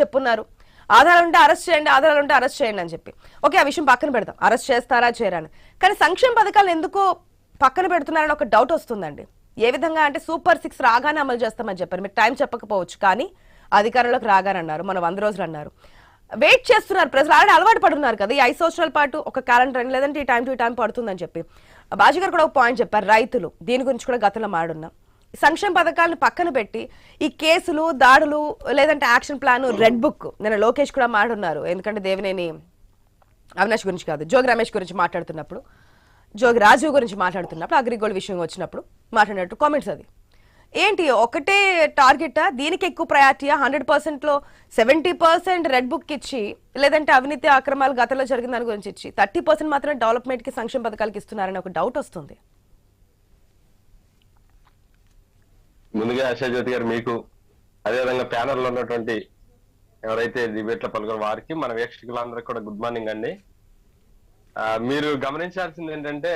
చెప్పున్నారు. ఆధారాలు ఉంటే అరెస్ట్ చేయండి ఆధారాలు ఉంటే అరెస్ట్ చేయండి అని చెప్పి. ఓకే ఆ విషయం పక్కన పెడతాం అరెస్ట్ చేస్తారా చేయరా అని కానీ సంక్షేమ పథకాలు ఎందుకు పక్కన పెడుతున్నారని ఒక డౌట్ వస్తుందండి. ఏ విధంగా అంటే సూపర్ సిక్స్ రాగానే అమలు చేస్తామని చెప్పారు. మీరు టైం చెప్పకపోవచ్చు కానీ అధికారంలోకి రాగానే అన్నారు. మన వంద రోజులు అన్నారు. వెయిట్ చేస్తున్నారు ప్రజలు. ఆల్రెడీ అలవాటు పడుతున్నారు కదా. ఈ ఐదు సంవత్సరాల పాటు ఒక క్యాలెండర్ అని లేదంటే ఈ టైం టు టైం పడుతుందని చెప్పి. బాజీ గారు కూడా ఒక పాయింట్ చెప్పారు. రైతులు దీని గురించి కూడా గతంలో మాడున్నాం. సంక్షేమ పథకాలను పక్కన పెట్టి ఈ కేసులు దాడులు లేదంటే యాక్షన్ ప్లాన్ రెడ్ బుక్. నేను లోకేష్ కూడా మాట్లాడున్నారు ఎందుకంటే దేవినేని అవినాష్ గురించి కాదు జోగి రమేష్ గురించి మాట్లాడుతున్నప్పుడు జోగి రాజీవ్ గురించి మాట్లాడుతున్నప్పుడు అగ్రిగోల్డ్ విషయం వచ్చినప్పుడు మాట్లాడినట్టు కామెంట్స్ అది. ఏంటి ఒకటే టార్గెటా? దీనికి ఎక్కువ ప్రయారిటీయా? హండ్రెడ్ పర్సెంట్లో సెవెంటీ పర్సెంట్ రెడ్ బుక్ ఇచ్చి లేదంటే అవినీతి అక్రమాలు గతంలో జరిగిన దాని గురించి ఇచ్చి థర్టీ పర్సెంట్ మాత్రమే డెవలప్మెంట్కి సంక్షేమ పథకాలకి ఇస్తున్నారని ఒక డౌట్ వస్తుంది. ముందుగా ఆశా జ్యోతి గారు మీకు అదేవిధంగా ప్యానల్లో ఉన్నటువంటి ఎవరైతే డిబేట్లో పాల్గొన్న వారికి మన వీక్షకులందరికీ కూడా గుడ్ మార్నింగ్ అండి. మీరు గమనించాల్సింది ఏంటంటే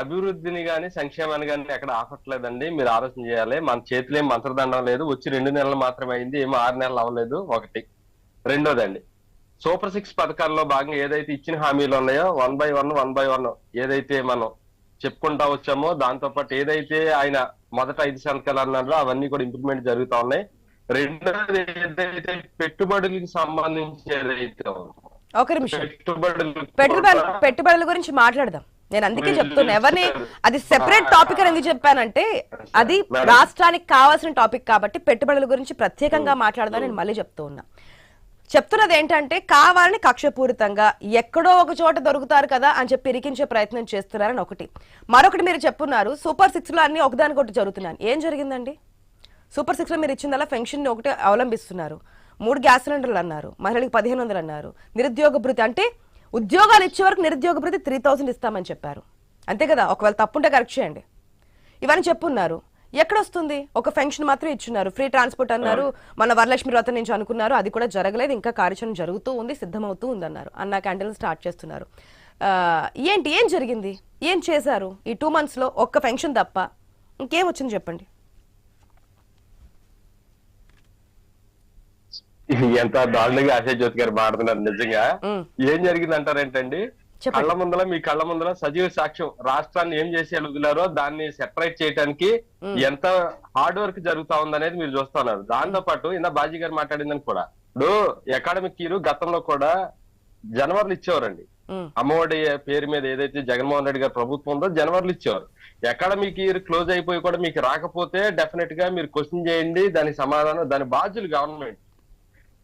అభివృద్ధిని కానీ సంక్షేమాన్ని కానీ ఎక్కడ ఆపట్లేదండి. మీరు ఆలోచన చేయాలి. మన చేతిలో ఏం మంత్రదండం లేదు. వచ్చి రెండు నెలలు మాత్రమే అయింది. ఏమో ఆరు నెలలు అవ్వలేదు. ఒకటి. రెండోదండి సూపర్ సిక్స్ పథకాల్లో భాగంగా ఏదైతే ఇచ్చిన హామీలు ఉన్నాయో one by one one by one ఏదైతే మనం చెప్పుకుంటా వచ్చామో. దాంతో పాటు ఏదైతే ఆయన మొదట ఐదు సంతకాలు అన్నారో అవన్నీ కూడా ఇంప్లిమెంట్ జరుగుతా ఉన్నాయి. రెండోది ఏదైతే పెట్టుబడులకు సంబంధించి ఏదైతే ఉందో, ఒక నిమిషం. పెట్టుబడులు పెట్టుబడుల గురించి మాట్లాడదాం. నేను అందుకే చెప్తున్నా. ఎవరిని అది సెపరేట్ టాపిక్ అని ఎందుకు చెప్పానంటే అది. రాష్ట్రానికి కావాల్సిన టాపిక్ కాబట్టి పెట్టుబడుల గురించి ప్రత్యేకంగా మాట్లాడదాం నేను మళ్ళీ చెప్తూ ఉన్నా. చెప్తున్నది ఏంటంటే కావాలని కక్షపూరితంగా ఎక్కడో ఒక చోట దొరుకుతారు కదా అని చెప్పి ఇరికించే ప్రయత్నం చేస్తున్నారని ఒకటి. మరొకటి మీరు చెప్పున్నారు సూపర్ సిక్స్లో అన్ని ఒకదానికొకటి జరుగుతున్నాను ఏం జరిగిందండి? సూపర్ సిక్స్లో మీరు ఇచ్చిందల్లా పెన్షన్ ఒకటి అవలంబిస్తున్నారు. మూడు గ్యాస్ సిలిండర్లు అన్నారు మహిళలకు పదిహేను వందలు అన్నారు. నిరుద్యోగ భృతి అంటే ఉద్యోగాలు ఇచ్చే వరకు నిరుద్యోగ భృతి త్రీ థౌసండ్ ఇస్తామని చెప్పారు. అంతే కదా? ఒకవేళ తప్పుంటే కరెక్ట్ చేయండి. ఇవన్నీ చెప్పున్నారు. ఎక్కడ వస్తుంది ఒక ఫంక్షన్ మాత్రం ఇచ్చున్నారు. ఫ్రీ ట్రాన్స్పోర్ట్ అన్నారు. మన వరలక్ష్మి వ్రతం నుంచి అనుకున్నారు. అది కూడా జరగలేదు. ఇంకా కార్యాచరణ జరుగుతూ ఉంది సిద్ధమవుతూ ఉంది అన్నారు అన్న క్యాండిల్ స్టార్ట్ చేస్తున్నారు. ఏంటి? ఏం జరిగింది? ఏం చేశారు? ఈ టూ మంత్స్లో ఒక్క ఫంక్షన్ తప్ప ఇంకేం వచ్చింది చెప్పండి. ఎంత దారుణంగా ఆశా జ్యోతి గారు మాట్లాడుతున్నారు నిజంగా. ఏం జరిగింది అంటారేంటండి. కళ్ళ ముందర మీ కళ్ళ ముందర సజీవ సాక్ష్యం. రాష్ట్రాన్ని ఏం చేసి వదిలారో దాన్ని సెపరేట్ చేయడానికి ఎంత హార్డ్ వర్క్ జరుగుతా ఉందనేది మీరు చూస్తున్నారు దాంతో పాటు ఇందా బాజీ గారు మాట్లాడిందని కూడా. ఇప్పుడు అకాడమిక్ ఇయర్ గతంలో కూడా జనవరిలు ఇచ్చేవారండి. అమ్మఒడి పేరు మీద ఏదైతే జగన్మోహన్ రెడ్డి గారి ప్రభుత్వం ఉందో జనవరిలో ఇచ్చేవారు. అకాడమిక్ ఇయర్ క్లోజ్ అయిపోయి కూడా మీకు రాకపోతే డెఫినెట్గా మీరు క్వశ్చన్ చేయండి దానికి సమాధానం దాని బాధ్యులు గవర్నమెంట్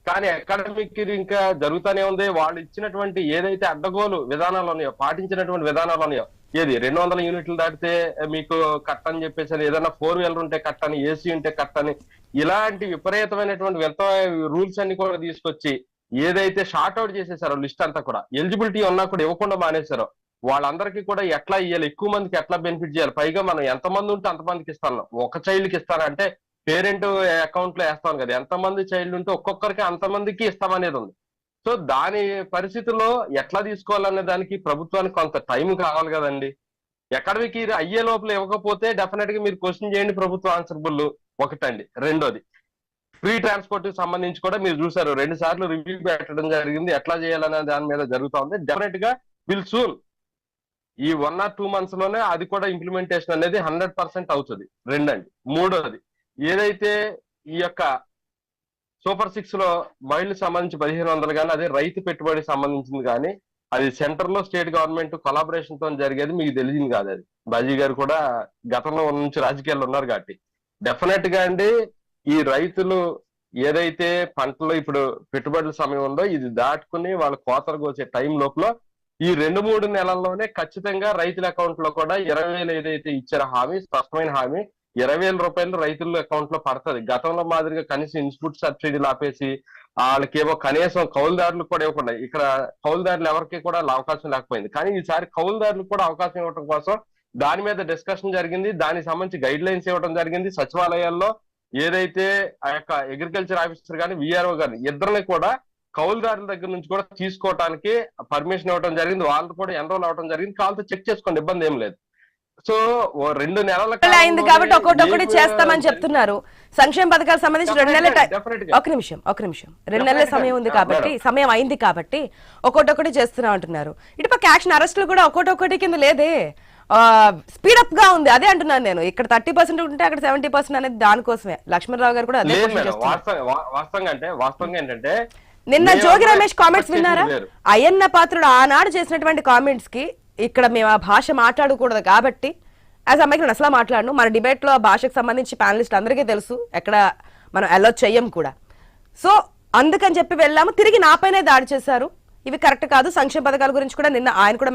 కానీ అకాడమిక్ ఇంకా జరుగుతూనే ఉంది. వాళ్ళు ఇచ్చినటువంటి ఏదైతే అడ్డగోలు విధానాలు ఉన్నాయో పాటించినటువంటి విధానాలు ఉన్నాయో ఏది రెండు వందల యూనిట్లు దాటితే మీకు కట్ అని చెప్పేసి ఏదైనా ఫోర్ వీలర్ ఉంటే కట్ అని ఏసీ ఉంటే కట్ అని ఇలాంటి విపరీతమైనటువంటి వింత రూల్స్ అన్ని కూడా తీసుకొచ్చి ఏదైతే షార్ట్ అవుట్ చేసేసారో లిస్ట్ అంతా కూడా ఎలిజిబిలిటీ ఉన్నా కూడా ఇవ్వకుండా మానేశారో వాళ్ళందరికీ కూడా ఎట్లా ఇవ్వాలి ఎక్కువ మందికి ఎట్లా బెనిఫిట్ చేయాలి? పైగా మనం ఎంత మంది ఉంటే అంతమందికి ఇస్తాను. ఒక చైల్డ్కి ఇస్తానంటే పేరెంట్ అకౌంట్లో వేస్తాం కదా. ఎంత మంది చైల్డ్ ఉంటే ఒక్కొక్కరికి అంతమందికి ఇస్తామనేది ఉంది. సో దాని పరిస్థితుల్లో ఎట్లా తీసుకోవాలనే దానికి ప్రభుత్వానికి కొంత టైం కావాలి కదండి. అకాడమిక్ ఇయర్ అయ్యే లోపల ఇవ్వకపోతే డెఫినెట్గా మీరు క్వశ్చన్ చేయండి ప్రభుత్వం ఆన్సర్బుల్ ఒకటండి. రెండోది ఫ్రీ ట్రాన్స్పోర్ట్కి సంబంధించి కూడా మీరు చూసారు. రెండు సార్లు రివ్యూ పెట్టడం జరిగింది. ఎట్లా చేయాలనే దాని మీద జరుగుతా ఉంది డెఫినెట్గా విల్ సూన్ ఈ వన్ ఆర్ టూ మంత్స్లోనే అది కూడా ఇంప్లిమెంటేషన్ అనేది హండ్రెడ్ పర్సెంట్ అవుతుంది. రెండండి. మూడోది ఏదైతే ఈ యొక్క సూపర్ సిక్స్లో మహిళలకు సంబంధించి పదిహేను వందలు కానీ అదే రైతు పెట్టుబడికి సంబంధించింది కానీ అది సెంటర్లో స్టేట్ గవర్నమెంట్ కొలాబరేషన్తో జరిగేది మీకు తెలిసింది కాదు అది. బాజీ గారు కూడా గతంలో ఉన్న నుంచి రాజకీయాల్లో ఉన్నారు కాబట్టి. డెఫినెట్గా అండి ఈ రైతులు ఏదైతే పంటలో ఇప్పుడు పెట్టుబడుల సమయం ఉందో ఇది దాటుకుని వాళ్ళ కోతలు వచ్చే టైం లోపల ఈ రెండు మూడు నెలల్లోనే ఖచ్చితంగా రైతుల అకౌంట్లో కూడా ఇరవై వేలు ఏదైతే ఇచ్చారో హామీ స్పష్టమైన హామీ ఇరవై వేల రూపాయలు రైతుల అకౌంట్లో పడుతుంది. గతంలో మాదిరిగా కనీసం ఇన్పుట్ సబ్సిడీలు ఆపేసి వాళ్ళకేమో కనీసం కౌలుదారులు కూడా ఇవ్వకుండా ఇక్కడ కౌలుదారులు ఎవరికి కూడా అవకాశం లేకపోయింది. కానీ ఈసారి కౌలుదారులకు కూడా అవకాశం ఇవ్వడం కోసం దాని మీద డిస్కషన్ జరిగింది. దానికి సంబంధించి గైడ్ లైన్స్ ఇవ్వడం జరిగింది. సచివాలయాల్లో ఏదైతే ఆ యొక్క అగ్రికల్చర్ ఆఫీసర్ కానీ విఆర్ఓ గాని ఇద్దరిని కూడా కౌలుదారుల దగ్గర నుంచి కూడా తీసుకోవడానికి పర్మిషన్ ఇవ్వడం జరిగింది. వాళ్ళు కూడా ఎన్రోల్ అవ్వడం జరిగింది. కావాలంటే చెక్ చేసుకోండి. ఇబ్బంది ఏం లేదు. సో రెండు నెలల అయింది కాబట్టి ఒక్కొక్కటి చేస్తామని చెప్తున్నారు. సంక్షేమ పథకాలకు సంబంధించి రెండు నెలల. ఒక నిమిషం ఒక నిమిషం. రెండు నెలల. సమయం ఉంది కాబట్టి సమయం అయింది కాబట్టి ఒక్కొక్కటి చేస్తున్నా అంటున్నారు. ఇటుపక్క యాక్షన్ అరెస్టులు కూడా ఒక్కొక్కటి కింద లేదే. స్పీడప్గా ఉంది. అదే అంటున్నాను నేను. ఇక్కడ థర్టీ పర్సెంట్ ఉంటే అక్కడ సెవెంటీ పర్సెంట్ అనేది దానికోసమే. లక్ష్మణరావు గారు కూడా అదే వాస్తవంగా అంటే వాస్తవంగా ఏంటంటే నిన్న జోగి రమేష్ కామెంట్స్ విన్నారా. అయ్యన్న పాత్రుడు ఆనాడు చేసినటువంటి కామెంట్స్కి ఇక్కడ మేము ఆ భాష మాట్లాడకూడదు కాబట్టి యాజ్ అమ్మాయికి నేను అసలు మాట్లాడను. మన డిబేట్లో ఆ భాషకు సంబంధించి ప్యానలిస్ట్ అందరికీ తెలుసు. ఎక్కడ మనం అలో చెయ్యం కూడా. సో అందుకని చెప్పి వెళ్ళాము. తిరిగి నాపైనే దాడి చేశారు. ఇవి కరెక్ట్ కాదు. సంక్షేమ పథకాల గురించి కూడా నిన్న ఆయన కూడా